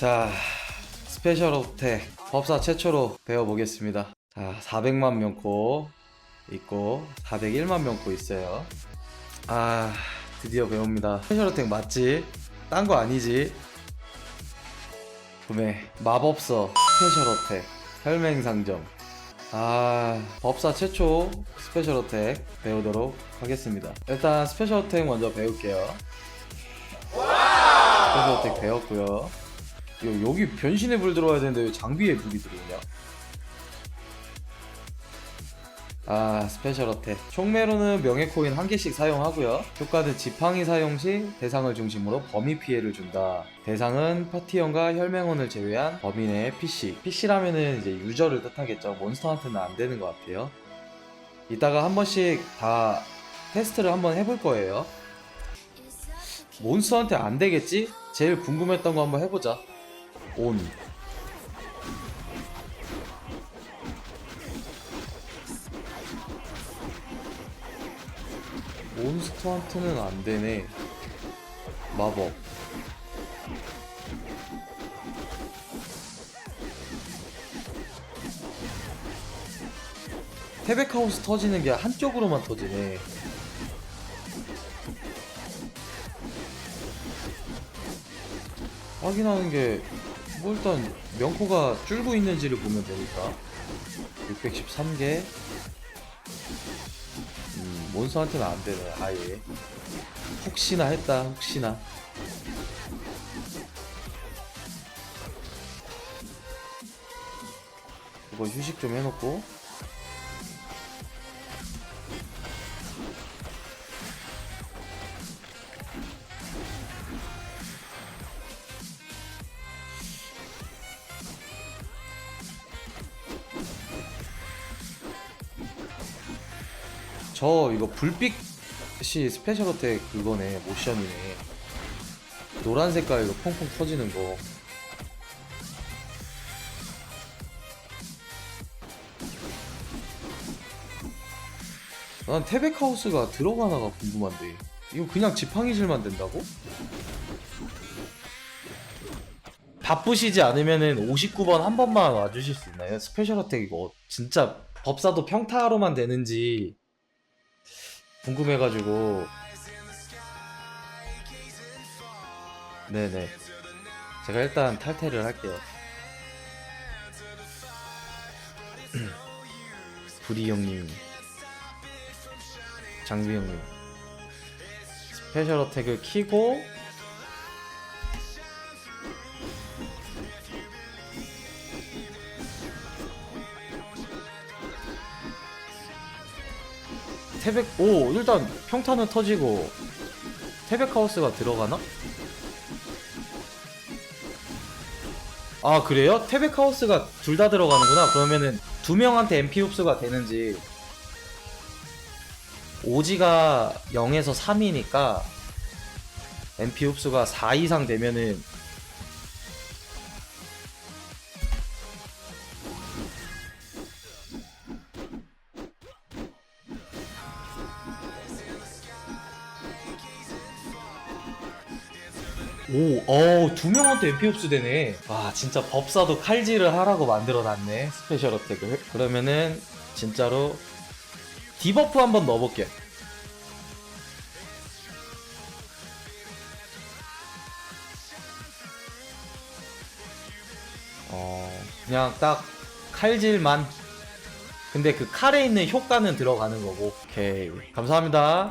자, 스페셜 어택 법사 최초로 배워보겠습니다. 자, 400만 명코 있고 401만 명코 있어요. 아, 드디어 배웁니다. 스페셜 어택 맞지? 딴 거 아니지? 구매 마법서 스페셜 어택 혈맹상점 아 법사 최초 스페셜 어택 배우도록 하겠습니다 일단 스페셜 어택 먼저 배울게요 스페셜 어택 배웠고요 요, 여기 변신의 불 들어와야 되는데 왜 장비에 불이 들어오냐? 아 스페셜 어택 총매로는 명예 코인 한 개씩 사용하고요. 효과는 지팡이 사용 시 대상을 중심으로 범위 피해를 준다. 대상은 파티원과 혈맹원을 제외한 범위 내 PC PC라면은 이제 유저를 뜻하겠죠. 몬스터한테는 안 되는 것 같아요. 이따가 한 번씩 다 테스트를 한번 해볼 거예요. 몬스터한테 안 되겠지? 제일 궁금했던 거 한번 해보자 온 몬스터한테는 안 되네. 마법. 태백하우스 터지는 게 한쪽으로만 터지네. 확인하는 게, 뭐 일단, 명코가 줄고 있는지를 보면 되니까. 613개. 음, 몬스터한테는 안 되네, 아예. 혹시나 했다, 혹시나. 이거 휴식 좀 해놓고. 저 이거 불빛이 스페셜 어택 그거네 모션이네 노란 색깔 이거 퐁퐁 터지는 거 난 태백하우스가 들어가나가 궁금한데 이거 그냥 지팡이질만 된다고? 바쁘시지 않으면은 59번 한 번만 와주실 수 있나요? 스페셜 어택 이거 진짜 법사도 평타로만 되는지 궁금해가지고. 네네. 제가 일단 탈퇴를 할게요. 부리 형님. 장비 형님. 스페셜 어택을 키고 태백 오 일단 평타는 터지고 태백하우스가 들어가나? 아 그래요? 태백하우스가 둘 다 들어가는구나 그러면은 두 명한테 MP 흡수가 되는지 오지가 0에서 3이니까 MP 흡수가 4 이상 되면은 오, 어, 두 명한테 MP 흡수 되네. 와, 진짜 법사도 칼질을 하라고 만들어 놨네. 스페셜 어택을. 그러면은, 진짜로, 디버프 한번 넣어볼게. 어, 그냥 딱 칼질만. 근데 그 칼에 있는 효과는 들어가는 거고. 오케이. 감사합니다.